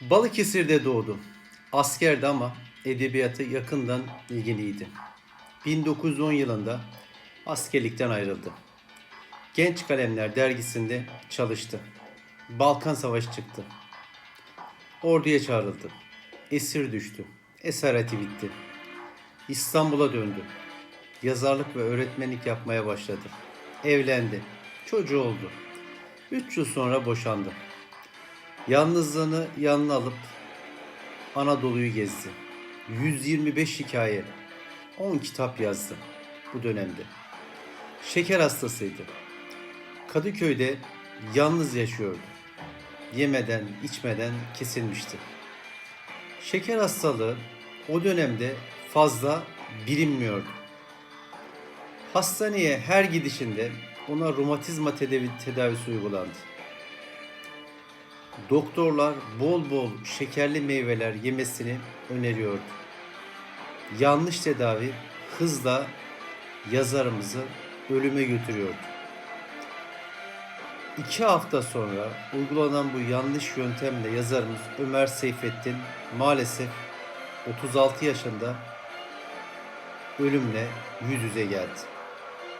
Balıkesir'de doğdu. Askerdi ama edebiyatı yakından ilgiliydi. 1910 yılında askerlikten ayrıldı. Genç Kalemler dergisinde çalıştı. Balkan Savaşı çıktı. Orduya çağrıldı. Esir düştü. Esareti bitti. İstanbul'a döndü. Yazarlık ve öğretmenlik yapmaya başladı. Evlendi. Çocuğu oldu. Üç yıl sonra boşandı. Yalnızlığını yanına alıp Anadolu'yu gezdi. 125 hikaye, 10 kitap yazdı bu dönemde. Şeker hastasıydı. Kadıköy'de yalnız yaşıyordu. Yemeden, içmeden kesilmişti. Şeker hastalığı o dönemde fazla bilinmiyordu. Hastaneye her gidişinde ona romatizma tedavi, tedavisi uygulandı. Doktorlar bol bol şekerli meyveler yemesini öneriyordu. Yanlış tedavi hızla yazarımızı ölüme götürüyordu. İki hafta sonra uygulanan bu yanlış yöntemle yazarımız Ömer Seyfettin maalesef 36 yaşında ölümle yüz yüze geldi.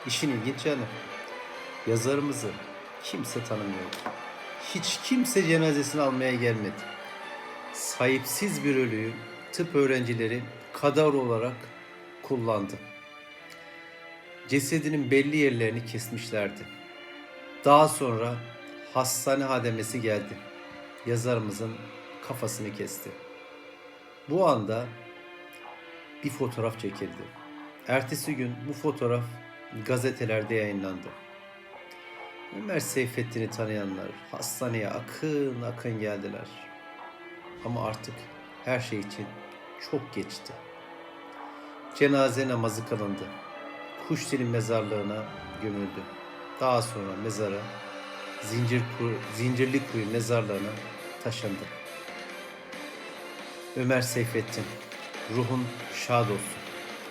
İşin ilginç yanı yazarımızı kimse tanımıyordu. Hiç kimse cenazesini almaya gelmedi. Sahipsiz bir ölüyü tıp öğrencileri kadar olarak kullandı. Cesedinin belli yerlerini kesmişlerdi. Daha sonra hastane hademesi geldi. Yazarımızın kafasını kesti. Bu anda bir fotoğraf çekildi. Ertesi gün bu fotoğraf gazetelerde yayınlandı. Ömer Seyfettin'i tanıyanlar hastaneye akın akın geldiler. Ama artık her şey için çok geçti. Cenaze namazı kılındı. Kuşdili mezarlığına gömüldü. Daha sonra mezara Zincir Zincirli Kuyu mezarlığına taşındı. Ömer Seyfettin, ruhun şad olsun.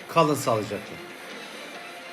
Kalın sağlıcakla.